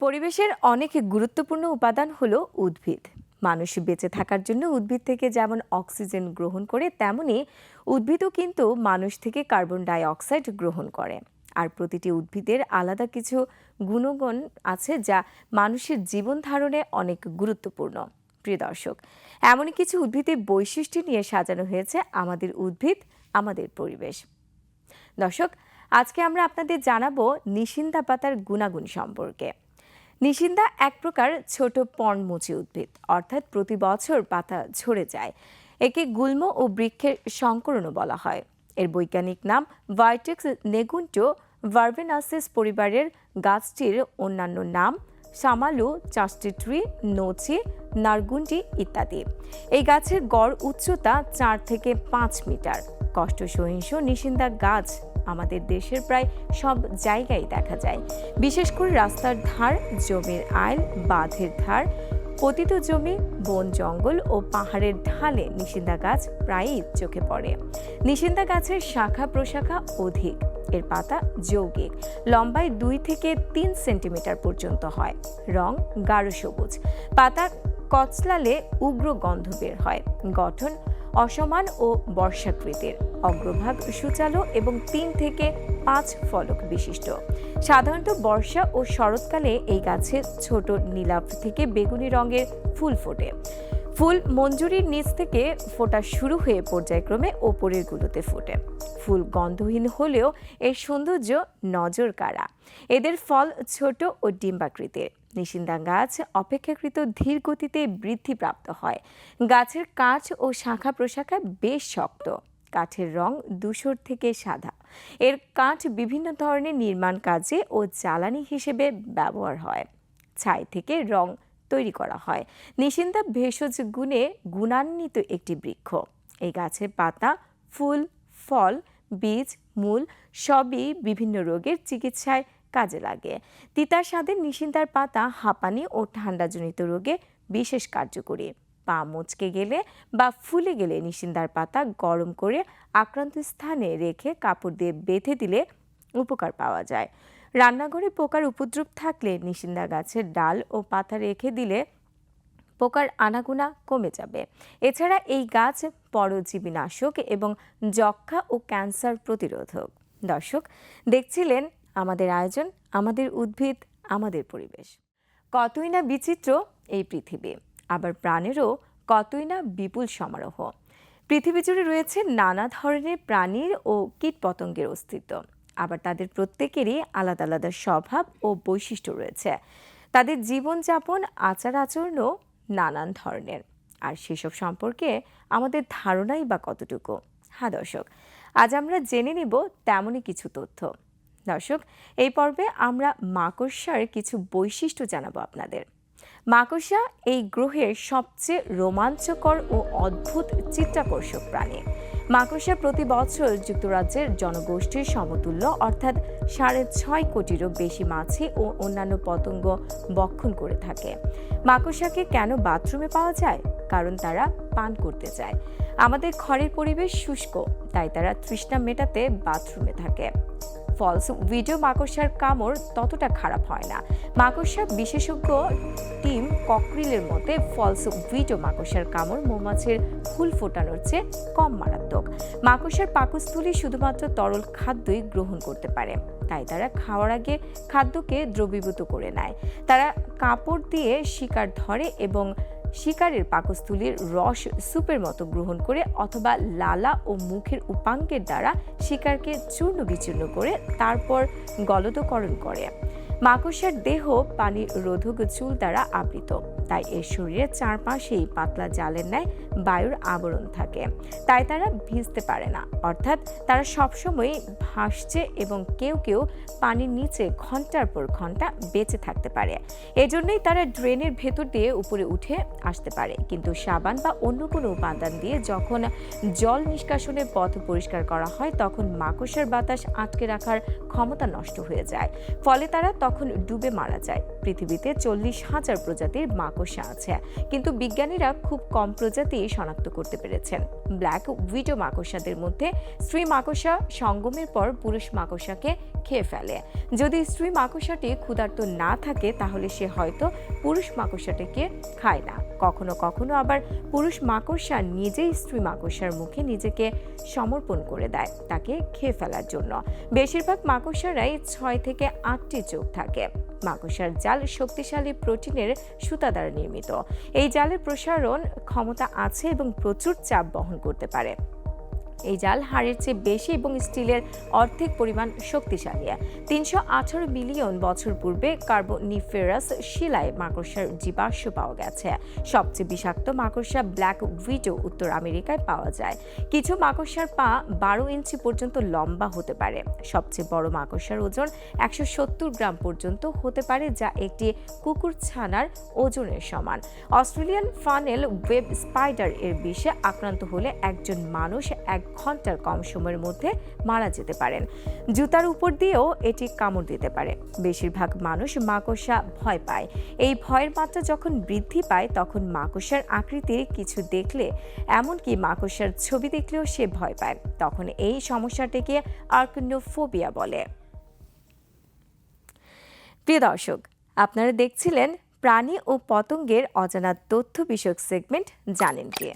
পরিবেশের অনেক গুরুত্বপূর্ণ উপাদান হলো উদ্ভিদ। মানুষ বেঁচে থাকার জন্য উদ্ভিদ থেকে যেমন অক্সিজেন গ্রহণ করে, তেমনি উদ্ভিদও কিন্তু মানুষ থেকে কার্বন ডাই অক্সাইড গ্রহণ করে। আর প্রতিটি উদ্ভিদের আলাদা কিছু গুণগুণ আছে যা মানুষের জীবন ধারণে অনেক গুরুত্বপূর্ণ। প্রিয় দর্শক, এমনই কিছু উদ্ভিদের বৈশিষ্ট্য নিয়ে সাজানো হয়েছে আমাদের উদ্ভিদ, আমাদের পরিবেশ। দর্শক, আজকে আমরা আপনাদের জানাব নিশিন্দা পাতার গুণাগুণ সম্পর্কে। নিশিন্দা এক প্রকার ছোট পর্ণমোচী উদ্ভিদ অর্থাৎ প্রতি বছর পাতা ঝরে যায়। একে গুল্ম ও বৃক্ষের সংকরণও বলা হয়। এর বৈজ্ঞানিক নাম ভাইটেক্স নেগুন্টো ভার্বেনাসিস পরিবারের গাছটির অন্যান্য নাম সামালু চাস্টিট্রি নোচি, নারগুন্ডি ইত্যাদি। এই গাছের গড় উচ্চতা চার থেকে পাঁচ মিটার। কষ্ট সহিংস নিশিন্দা গাছ আমাদের দেশের প্রায় সব জায়গায় দেখা যায়। বিশেষ করে রাস্তার ধার, জমির আইল, বাঁধের ধার, পতিত জমি, বন জঙ্গল ও পাহাড়ের ঢালে নিশিন্দা গাছ প্রায়ই চোখে পড়ে। নিশিন্দা গাছের শাখা প্রশাখা অধিক, এর পাতা যৌগিক, লম্বায় দুই থেকে তিন সেন্টিমিটার পর্যন্ত হয়, রং গাঢ় সবুজ। পাতা কচলালে উগ্র গন্ধ বের হয়, গঠন অসমান ও বর্ষাকৃতির। অগ্রভাগ সূচালো এবং তিন থেকে পাঁচ ফলক বিশিষ্ট। সাধারণত বর্ষা ও শরৎকালে এই গাছে ছোট নীলাভ থেকে বেগুনি রঙের ফুল ফোটে। ফুল মঞ্জুরির নিচ থেকে ফোটা শুরু হয়ে পর্যায়ক্রমে ওপরের গুলোতে ফোটে। ফুল গন্ধহীন হলেও এর সৌন্দর্য নজর কাড়া এদের ফল ছোট ও ডিম্বাকৃতির। নিশিন্দা গাছ অপেক্ষাকৃত ধীর গতিতে বৃদ্ধিপ্রাপ্ত হয়। গাছের কাঠ ও শাখা প্রশাখা বেশ শক্ত। কাঠের রং ধূসর থেকে সাদা। এর কাঠ বিভিন্ন ধরনের নির্মাণ কাজে ও জ্বালানি হিসেবে ব্যবহার হয়। ছাই থেকে রং তৈরি করা হয়। নিশিন্দা ভেষজ গুণে গুণান্বিত একটি বৃক্ষ। এই গাছের পাতা, ফুল, ফল, বীজ, মূল সবই বিভিন্ন রোগের চিকিৎসায় কাজে লাগে। তিতার স্বাদের নিশিন্দার পাতা হাঁপানি ও ঠান্ডাজনিত রোগে বিশেষ কার্যকরী। পা মচকে গেলে বা ফুলে গেলে নিশিন্দার পাতা গরম করে আক্রান্ত স্থানে রেখে কাপড় দিয়ে বেঁধে দিলে উপকার পাওয়া যায়। রান্নাঘরে পোকার উপদ্রব থাকলে নিশিন্দা গাছের ডাল ও পাতা রেখে দিলে পোকার আনাগোনা কমে যাবে। এছাড়া এই গাছ পরজীবীনাশক এবং যক্ষা ও ক্যান্সার প্রতিরোধক। দর্শক, দেখছিলেন আমাদের আয়োজন, আমাদের উদ্ভিদ, আমাদের পরিবেশ। কতই না বিচিত্র এই পৃথিবী। আবার প্রাণেরও কতই না বিপুল সমারোহ। পৃথিবী জুড়ে রয়েছে নানা ধরনের প্রাণীর ও কীটপতঙ্গের অস্তিত্ব। আবার তাদের প্রত্যেকেরই আলাদা আলাদা স্বভাব ও বৈশিষ্ট্য রয়েছে। তাদের জীবনযাপন, আচার আচরণও নানান ধরনের। আর সেসব সম্পর্কে আমাদের ধারণাই বা কতটুকু? হ্যাঁ দর্শক, আজ আমরা জেনে নিব তেমনই কিছু তথ্য। দর্শক, এই পর্বে আমরা মাকড়সার কিছু বৈশিষ্ট্য জানাব আপনাদের। মাকড়সা এই গ্রহের সবচেয়ে রোমাঞ্চকর ও অদ্ভুত চিত্তাকর্ষক প্রাণী। মাকড়সা প্রতি বছর যুক্তরাজ্যের জনগোষ্ঠীর সমতুল্য, অর্থাৎ সাড়ে ছয় কোটিরও বেশি মাছি ও অন্যান্য পতঙ্গ বক্ষণ করে থাকে। মাকড়সাকে কেন বাথরুমে পাওয়া যায়? কারণ তারা পান করতে চায়। আমাদের ঘরের পরিবেশ শুষ্ক, তাই তারা তৃষ্ণা মেটাতে বাথরুমে থাকে। ফলস, ভিডিও মাকড়সার কামড় ততটা খারাপ হয় না। মাকড়সা বিশেষজ্ঞ টিম ককরিলের মতে ফলস, ভিডিও মাকড়সার কামড় মৌমাছির ফুল ফোটানোর চেয়ে কম মারাত্মক। মাকড়সার পাকস্থলী শুধুমাত্র তরল খাদ্যই গ্রহণ করতে পারে, তাই তারা খাওয়ার আগে খাদ্যকে দ্রবীভূত করে নেয়। তারা কাপড় দিয়ে শিকার ধরে এবং শিকারের পাকস্থলীর রস স্যুপের মতো গ্রহণ করে অথবা লালা ও মুখের উপাঙ্গের দ্বারা শিকারকে চূর্ণ বিচূর্ণ করে তারপর গলদকরণ করে। মাকড়সার দেহ পানি রোধক চুল দ্বারা আবৃত। তাই এর শরীরের চারপাশেই পাতলা জালের ন্যায় বায়ুর আবরণ থাকে। তাই তারা ভিজতে পারে না। অর্থাৎ তারা সবসময় ভাসছে এবং কেউ কেউ পানির নিচে ঘণ্টার পর ঘণ্টা বেঁচে থাকতে পারে। এজন্যই তারা ড্রেনের ভেতর দিয়ে উপরে উঠে আসতে পারে। কিন্তু সাবান বা অন্য কোনো উপাদান দিয়ে যখন জল নিষ্কাশনের পথ পরিষ্কার করা হয়, তখন মাকড়সার বাতাস আটকে রাখার ক্ষমতা নষ্ট হয়ে যায়। ফলে তারা তখন ডুবে মারা যায়। পৃথিবীতে চল্লিশ হাজার প্রজাতির মাকড় মাকড়সা আছে। কিন্তু বিজ্ঞানীরা খুব কম প্রজাতি শনাক্ত করতে পেরেছেন। ব্ল্যাক উইডো মাকড়সাদের মধ্যে স্ত্রী মাকড়সা সঙ্গমের পর পুরুষ মাকড়সাকে খেয়ে ফেলে। যদি স্ত্রী মাকড়সাটি ক্ষুধার্ত না থাকে, তাহলে সে হয়তো পুরুষ মাকড়সাটিকে খায় না। কখনো কখনো আবার পুরুষ মাকড়সা নিজেই স্ত্রী মাকড়সার মুখে নিজেকে সমর্পণ করে দেয় তাকে খেয়ে ফেলার জন্য। বেশিরভাগ মাকড়সারাই ছয় থেকে আটটি চোখ থাকে। মাকড়সার জাল শক্তিশালী প্রোটিনের সুতা দ্বারা নির্মিত। এই জালের প্রসারণ ক্ষমতা আছে এবং প্রচুর চাপ বহন করতে পারে। এই জাল হাড়ের চেয়ে বেশি এবং স্টিলের অর্ধেক পরিমাণ শক্তিশালী। তিনশো আঠারো মিলিয়ন বছর পূর্বে কার্বোনিফেরাস শিলায় মাকড়সার জীবাশ্ম পাওয়া গেছে। সবচেয়ে বিষাক্ত মাকড়সা ব্ল্যাক উইডো উত্তর আমেরিকায় পাওয়া যায়। কিছু মাকড়সার পা বারো ইঞ্চি পর্যন্ত লম্বা হতে পারে। সবচেয়ে বড় মাকড়সার ওজন একশো সত্তর গ্রাম পর্যন্ত হতে পারে, যা একটি কুকুর ছানার ওজনের সমান। অস্ট্রেলিয়ান ফানেল ওয়েব স্পাইডার এর বিষে আক্রান্ত হলে একজন মানুষ এক ঘণ্টার কম সময়ের মধ্যে মারা যেতে পারেন। জুতার উপর দিয়েও এটি কামড় দিতে পারে। বেশিরভাগ মানুষ মাকড়সা ভয় পায়। এই ভয়ের মাত্রা যখন বৃদ্ধি পায়, তখন মাকড়সার আকৃতির কিছু দেখলে, এমনকি মাকড়সার ছবি দেখলেও সে ভয় পায়। তখন এই সমস্যাটিকে আর্কনোফোবিয়া বলে। প্রিয় দর্শক, আপনারা দেখছিলেন প্রাণী ও পতঙ্গের অজানা তথ্য বিষয়ক সেগমেন্ট। জানেন কি?